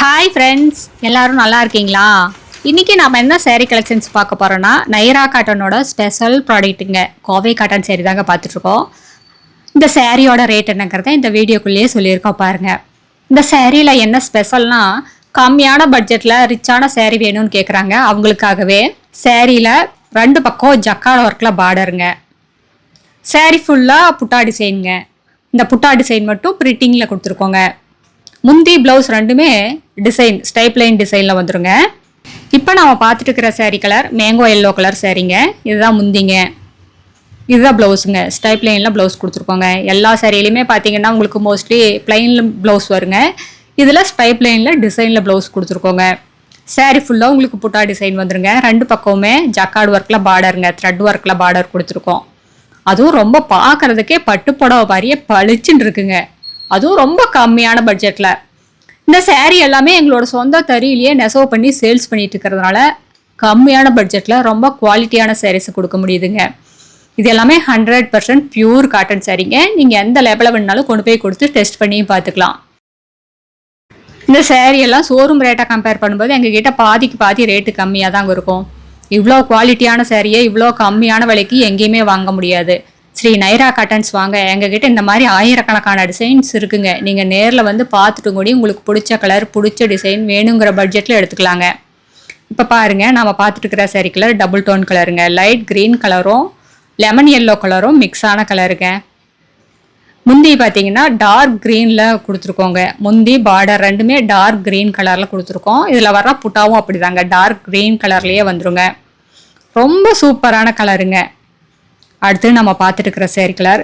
Hi friends எல்லாரும் நல்லா இருக்கீங்களா? இன்றைக்கி நம்ம என்ன சேரீ கலெக்ஷன்ஸ் பார்க்க போகிறோன்னா நைரா காட்டனோட ஸ்பெஷல் ப்ராடக்ட்டுங்க கோவை காட்டன் சேரீ தாங்க பார்த்துட்ருக்கோம். இந்த சேரீயோட ரேட் என்னங்கிறத இந்த வீடியோக்குள்ளேயே சொல்லியிருக்கோம் பாருங்கள் இந்த சேரீயில் என்ன ஸ்பெஷல்னா கம்மியான பட்ஜெட்டில் ரிச்சான சேரீ வேணும்னு கேட்குறாங்க அவங்களுக்காகவே சேரீயில் ரெண்டு பக்கம் ஜக்கால் ஒர்க்கில் பார்டருங்க சேரீ ஃபுல்லாக புட்டா டிசைனுங்க இந்த புட்டா டிசைன் மட்டும் பிரிண்டிங்கில் கொடுத்துருக்கோங்க. முந்தி ப்ளவுஸ் ரெண்டுமே டிசைன் ஸ்டைப்லைன் டிசைனில் வந்துருங்க. இப்போ நம்ம பார்த்துட்டு இருக்கிற sari colour mango yellow colour சேரீங்க இதுதான் முந்திங்க. இதுதான் ப்ளவுஸுங்க ஸ்டைப்லைனில் ப்ளவுஸ் கொடுத்துருக்கோங்க. எல்லா சேரீலையுமே பார்த்தீங்கன்னா உங்களுக்கு மோஸ்ட்லி பிளைனில் ப்ளவுஸ் வருங்க. இதில் ஸ்டைப்லைனில் டிசைனில் ப்ளவுஸ் கொடுத்துருக்கோங்க. சேரீ ஃபுல்லாக உங்களுக்கு புட்டா டிசைன் வந்துருங்க. ரெண்டு பக்கமுமே ஜக்கார்டு ஒர்க்கில் பார்டருங்க த்ரெட் ஒர்க்கில் பார்டர் கொடுத்துருக்கோம். அதுவும் ரொம்ப பார்க்கறதுக்கே பட்டு புடவை மாதிரியே பளிச்சுன்னு இருக்குங்க. அதுவும் ரொம்ப கம்மியான பட்ஜெட்டில் இந்த சேரீ எல்லாமே எங்களோட சொந்த தறியிலேயே நெசவு பண்ணி சேல்ஸ் பண்ணிட்டு இருக்கிறதுனால கம்மியான பட்ஜெட்டில் ரொம்ப குவாலிட்டியான sarees கொடுக்க முடியுதுங்க. இது எல்லாமே ஹண்ட்ரட் பர்சன்ட் பியூர் காட்டன் சாரீங்க நீங்கள் எந்த லெவலில் வேணாலும் கொண்டு போய் கொடுத்து டெஸ்ட் பண்ணியும் பார்த்துக்கலாம். இந்த சேரீ எல்லாம் ஷோரூம் ரேட்டாக கம்பேர் பண்ணும்போது எங்ககிட்ட பாதிக்கு பாதி ரேட்டு கம்மியாக தாங்க இருக்கும் இவ்வளோ குவாலிட்டியான சேரீயை இவ்வளோ கம்மியான விலைக்கு எங்கேயுமே வாங்க முடியாது. ஸ்ரீ நைரா காட்டன்ஸ் வாங்க. எங்ககிட்ட இந்த மாதிரி ஆயிரக்கணக்கான டிசைன்ஸ் இருக்குங்க. நீங்கள் நேரில் வந்து பார்த்துட்டு கூடி உங்களுக்கு பிடிச்ச கலர் பிடிச்ச டிசைன் வேணுங்கிற பட்ஜெட்டில் எடுத்துக்கலாங்க. இப்போ பாருங்க நம்ம பார்த்துட்டு இருக்கிற சரி கலர் டபுள் டோன் கலருங்க லைட் க்ரீன் கலரும் லெமன் எல்லோ கலரும் மிக்ஸான கலருங்க முந்தி பார்த்தீங்கன்னா டார்க் க்ரீனில் கொடுத்துருக்கோங்க. முந்தி பார்டர் ரெண்டுமே டார்க் க்ரீன் கலரில் கொடுத்துருக்கோம். இதில் வர்ற புட்டாவும் அப்படிதாங்க. டார்க் க்ரீன் கலர்லேயே வந்துருங்க. ரொம்ப சூப்பரான கலருங்க அடுத்து நம்ம பார்த்துட்டு இருக்கிற சேரீ கலர்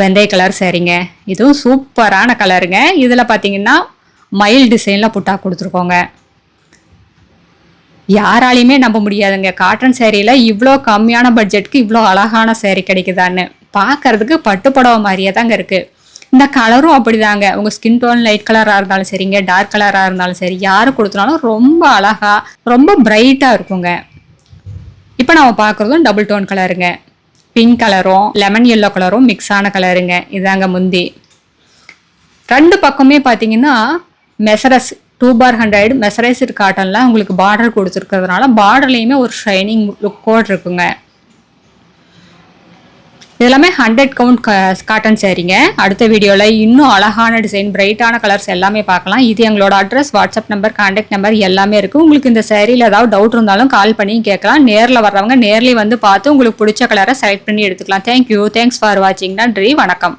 வெந்தய கலர் சேரீங்க இதுவும் சூப்பரான கலருங்க இதில் பார்த்தீங்கன்னா மயில் டிசைனில் புட்டா கொடுத்துருக்கோங்க. யாராலையுமே நம்ப முடியாதுங்க. காட்டன் சேரீல இவ்வளோ கம்மியான பட்ஜெட்டுக்கு இவ்வளோ அழகான சேரீ கிடைக்குதான்னு. பார்க்கறதுக்கு பட்டுப்படவை மாதிரியே தாங்க இருக்குது இந்த கலரும் அப்படிதாங்க. உங்கள் ஸ்கின் டோன் லைட் கலராக இருந்தாலும் சரிங்க. டார்க் கலராக இருந்தாலும் சரி. யாரு கொடுத்தாலும் ரொம்ப அழகா ரொம்ப பிரைட்டாக இருக்குங்க. இப்போ நம்ம பார்க்குறதும் டபுள் டோன் கலருங்க பிங்க் கலரும் லெமன் எல்லோ கலரும் மிக்ஸ் ஆன கலருங்க இதாங்க முந்தி. ரெண்டு பக்கமே பார்த்தீங்கன்னா மெசரஸ் டூ பார் ஹண்ட்ரட் மெசரைஸ்டு காட்டனில் உங்களுக்கு பார்டர் கொடுத்துருக்கிறதுனால பார்டர்லேயுமே ஒரு ஷைனிங் லுக்கோடு இருக்குங்க. இதெல்லாமே ஹண்ட்ரட் கவுண்ட் காட்டன் சேரீங்க அடுத்த வீடியோவில் இன்னும் அழகான டிசைன் பிரைட்டான கலர்ஸ் எல்லாமே பார்க்கலாம். இது எங்களோட address WhatsApp number contact number எல்லாமே இருக்குது உங்களுக்கு இந்த சேரீல ஏதாவது டவுட் இருந்தாலும் கால் பண்ணி கேட்கலாம். நேரில் வர்றவங்க நேர்லேயே வந்து பார்த்து உங்களுக்கு பிடிச்ச கலரை செலக்ட் பண்ணி எடுத்துக்கலாம். தேங்க்யூ தேங்க்ஸ் ஃபார் வாட்சிங் நன்றி. வணக்கம்.